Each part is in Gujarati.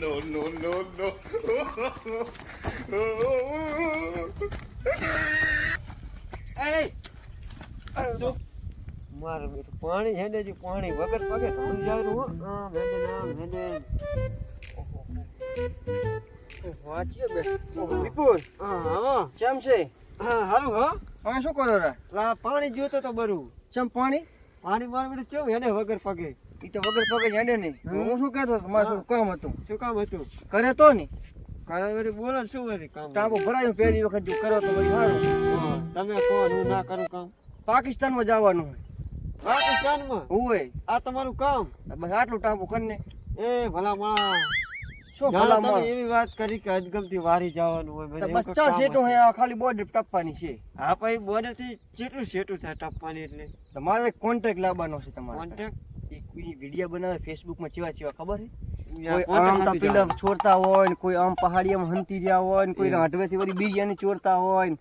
No, no, no, no. મારે બેટું પાણી હેડે છે પાણી. વગર પગે થોડું જાયરું હો. આમ હેડે આમ હેડે. વાંચીએ બે. વિપુલ. હા હા કેમ છે? હા હારું હા. તમે શું કરો રા? લા પાણી જોતો તો બરું. ચમ પાણી? પાણી મારે બેટું કેવું હેડે વગર પગે ઈ તો વગર પગે હેડે નહીં. હું શું કહેતો હતો? મારે શું કામ હતું? શું કામ હતું? કરે તો ને. કરે વળી બોલો શું વળી કામ? ટાંકો ભરાયું પહેલી વખત જો કરો તો વળી સારું તમે કહો હું ના કરું કામ. પાકિસ્તાનમાં જવાનું હોય. પાકિસ્તાનમાં? હોય. આ તમારું કામ? બસ આટલું ટાંકો કરીને એ ભલા માણસ શું ભલા માણસ? એવી વાત કરી કે અજગમથી વારી જવાનું હોય મને બચ્ચા સેટું હે ખાલી બોર્ડર ટપવાની છે. હા ભાઈ બોર્ડરથી જેટલું સેટું થાય ટપવાની એટલે. તમારે મારે કોન્ટેક્ટ લાવવાનો છે તમારે. કોન્ટેક્ટ કોઈ વીડિયો બનાવે ફેસબુકમાં ચેવા ચેવા ખબર છે? કોઈ આમ contact તો આપી પેલા જાઓ. ચોરતા હોય ને કોઈ આમ પહાડીયામાં હંતી રહ્યા હોય ને કોઈ હાટવેથી વળી બિરયાની ચોરતા હોય ને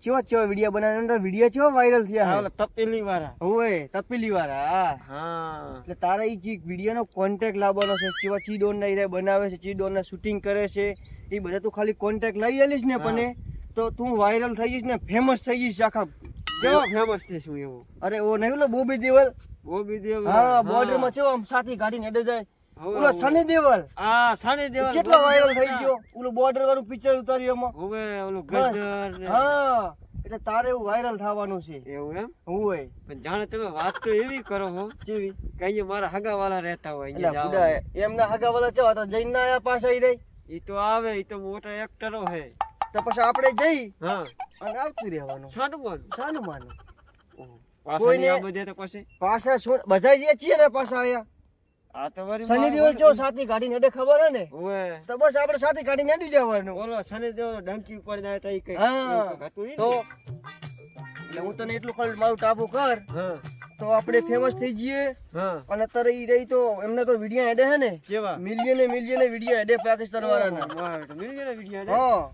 ચેવા ચેવા વીડિયો બનાવે ને વીડિયો ચેવા વાયરલ થયા ઓલા તપેલી વાળા હોય તપેલી વાળા હા. હા. એટલે તારા ઈ જે વિડીયોનો કોન્ટેક્ટ લાવવાનો છે કેવા ચીડોન ના બનાવે છે ચીડોન ના શૂટિંગ કરે છે એ બધા તું ખાલી કોન્ટેક્ટ લઈ લેલીશ ને પણ તો તું વાયરલ થઈ જઈશ ને ફેમસ થઈ જઈશ આખા કેવો ફેમસ છે હું એવું? અરે ઓ નહીં બોબી દેવલ? બીજી હા બોર્ડરમાં ચેવો આમ સાથી ગાડીને હેડે જાય. ઓલો સની દેવલ આ સાની દેવાલ કેટલો વાયરલ થઈ ગયો. ઓલું બોર્ડર વાળું પિક્ચર ઉતાર્યું એમાં. હવે ઓલું. હા એટલે તારે એવું વાયરલ થવાનું છે. એવું એમ? હોય પણ જાણે તમે વાત તો એવી કરો હો જેવી કે અહીંયા મારા હગા વાળા રહેતા હોય અહીંયા બુડા એમના હગા વાળા ચેવા તો જઈને ના આયા પાછા ઈ રહી? ઈ તો આવે ઈ તો મોટા એક્ટરો હે. તો પછી આપણે જઈ હા. અને આવતું રહેવાનું. સાનુમાન. સાનુમાન. કોઈને- આ બધે તો પછી? પાછા છોડ બધા જઈએ છીએ ને પાછા આયા આ તો વળી શનિ મારું દેવલ સાથી ગાડીને હેડે ખબર હે ને ઓવે. તો બસ આપણે સાથી ગાડીને હેડી જવાનું ઓલો શનિ દેવ ડંકી ઉપર જાય તો ઈ કઈ હા. એવું કંઈક હતું ઈ તો એટલે હું તને એટલું કહું મારું કર. હા. તો આપણે ફેમસ થઈ જઈએ. હા. અને અત્યારે ઈ રહી તો એમને તો વીડિયો હેડે હે ને? કેવા? મિલિયને મિલિયને વીડિયો હેડે પાકિસ્તાન વાળાના ના વીડિયો ને? હા.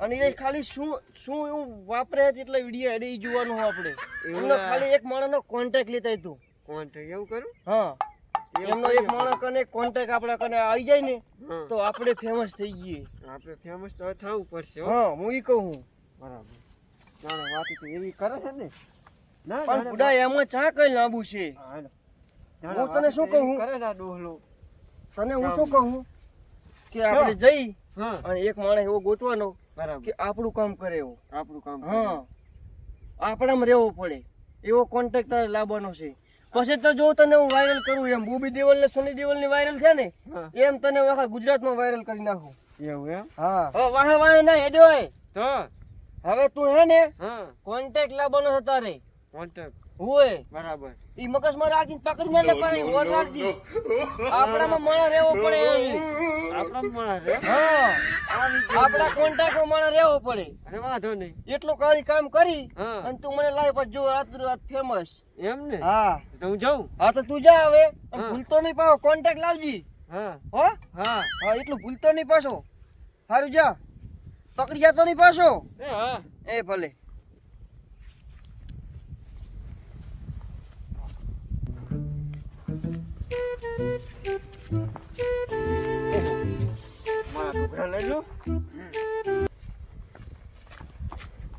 અને એ ખાલી શું શું એવું વાપરે છે એટલે વીડિયો એડી જોવાનું હોય આપણે? એમનો ખાલી એક માણસનો કોન્ટેક્ટ લેતા તું. કોન્ટેક્ટ એવું કરું? હા. એમનો એક માણસ કને કોન્ટેક્ટ આપણા કને આવી જાય ને તો આપણે ફેમસ થઈ જઈએ. આપણે ફેમસ તો થવું પડશે હા. હું ઈ કહું બરાબર. ના વાત તો એવી કરે છે ને. ના પણ બુડા એમાં ચા કઈ લાંબુ છે? હું તને શું કહું? કરે ના ડોહલો. તને હું શું કહું કે આપણે જઈ અને એક માણસ એવો ગોતવાનો. બરાબર. કે આપણું કામ કરે એવો. આપણું કામ હા. આપણામાં રહેવું પડે. એવો કોન્ટેક્ટ તારે લાવવાનો છે. પછી તો જો તને હું વાયરલ કરું એમ બુબી દેવલ ને સોની દેવલની વાયરલ છે ને એમ તને આખા ગુજરાતમાં વાયરલ કરી નાખું. એવું એમ? હા. હવે વાહે વાહે ના હેડ્યો તો? હવે તું હે ને હા. કોન્ટેક્ટ લાવવાનો છે તારે. કોન્ટેક્ટ હોય. બરાબર. ઈ મગજમાં રાખીને પકડીને લે પાણી ઓર રાખજી. આપણામાં માણસ રહેવો પડે એમ. આપણા માણસ હા. આપણા કોન્ટેક્ટમાં માણસ રહેવો પડે. અરે વાંધો નહીં. એટલું કરી કામ કરી અને તું મને લાવી પછી જો રાત રાત ફેમસ એમ ને? હા. તો હું જાઉં? હા તો તું જા હવે. ભૂલતો નહીં પાછો કોન્ટેક્ટ લાવજી. હા. હો? હા. હા એટલું ભૂલતો નહીં પાછો. સારું જા. પકડી જતો નહીં પાછો. એ ભલે. છોકરા લઈ લો.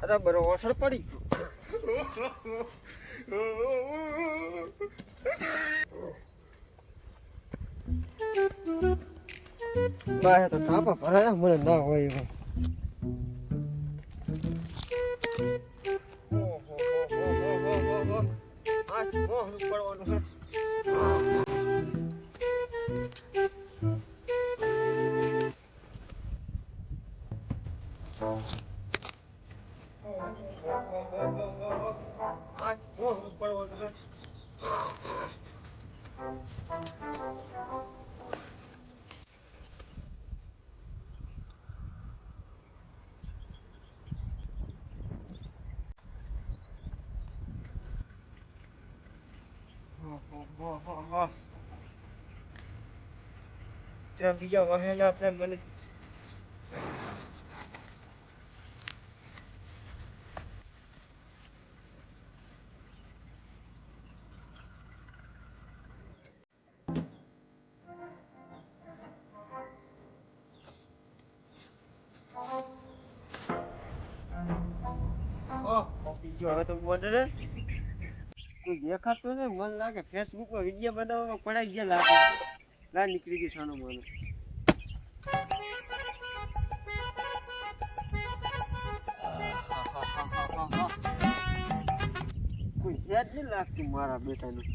અરે બરો અસર પડી બાય તો કાપા ભરાયા મને ના હોય એવા ત્યાં બીજા વહેલા આપણે મને ગયો હવે તો ને કોઈ દેખાતું ને મને લાગે ફેસબુક પર વીડિયો બનાવવામાં પડાઈ ગયા લાગે. ના નીકળી ગઈ સાનો મને કોઈ યાદ નહીં લાગતું મારા બેટાનું.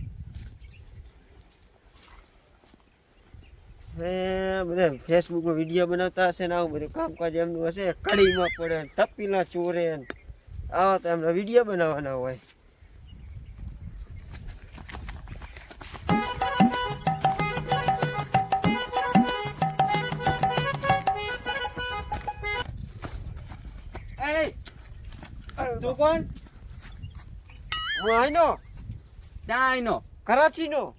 બધા ફેસબુકમાં વીડિયો બનાવતા હશે ને આવું બધું કામકાજ એમનું હશે. કડીમાં પડે તપીલા ચોરે આવા તો એમને વીડિયો બનાવવાના હોય. તું કોણ? હું આઈનો? આઈનો. કરાચીનો.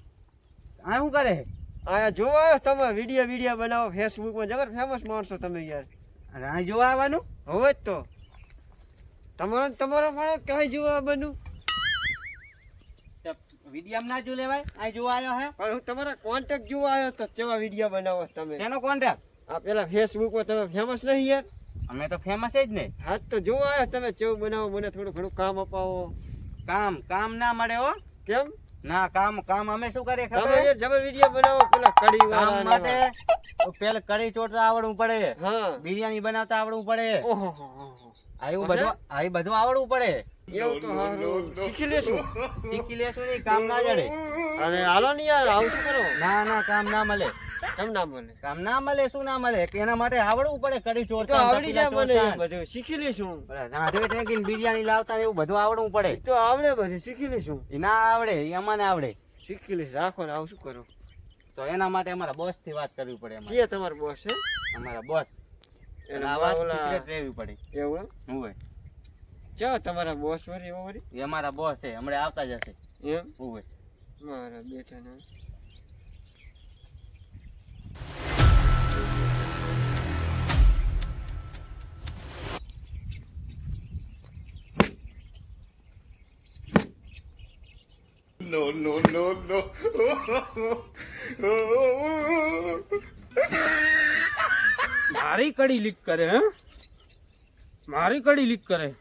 આ શું કરે? આયા જોવા આવ્યો તમે વીડિયો વીડિયો બનાવો ફેસબુકમાં જબર ફેમસ માણસો તમે યાર. આ જોવા આવવાનું? હવે જ તો. તમારો તમારો માણસ કઈ જોવા બનું વીડિયો ના જો લેવાય? આ જોવા આવ્યો હે? પણ હું તમારા કોન્ટેક્ટ જોવા આવ્યો તો કેવા વીડિયો બનાવો તમે? શેનો કોન્ટ્રાક્ટ આ પેલા ફેસબુકમાં તમે ફેમસ નહીં યાર? અમે તો ફેમસ જ ને. હાથ તો જોવા આવ્યો તમે કેવું બનાવો? મને થોડું ઘણું કામ અપાવો. કામ કામ ના મળે હો. કેમ? ના કામ કામ અમે શું કરીએ ખબર? જબર વીડિયો બનાવો પેલા કડી વાળા માટે પેલા કઢી ચોટતા આવડવું પડે. હા. બિરયાની બનાવતા આવડવું પડે. ઓહો હો હો હો. આ એવું બધું આ એ બધું આવડવું પડે. એવું તો હારું શીખી લેશું. શીખી લેશું નહીં કામ ના જડે. અને હાલો ને યાર આવું શું કરો? ના ના કામ ના મળે. કેમ ના મળે? કામ ના મળે શું ના મળે? એના માટે આવડવું પડે કઢી તો આવડી જાય મને બધું શીખી લેશું. રાંધવે ટેકીને બિરયાની લાવતા ને એવું બધું આવડવું પડે. તો આવડે બધું શીખી લેશું. એ ના આવડે એ અમાને આવડે. શીખી લઈશ રાખો ને આવું શું કરો? તો એના માટે અમારા બોસથી વાત કરવી પડે અમારે. કે તમારો બોસ છે? અમારા બોસ રહેવી પડે. એવું હોય. ચા તમારા બોસ એવો વળી એ મારા બોસ છે હમણાં આવતા જ હશે. એમ? હોય. મારા બેટા ને. No, no, no, no. મારી કડી લીક કરે હે? મારી કડી લીક કરે.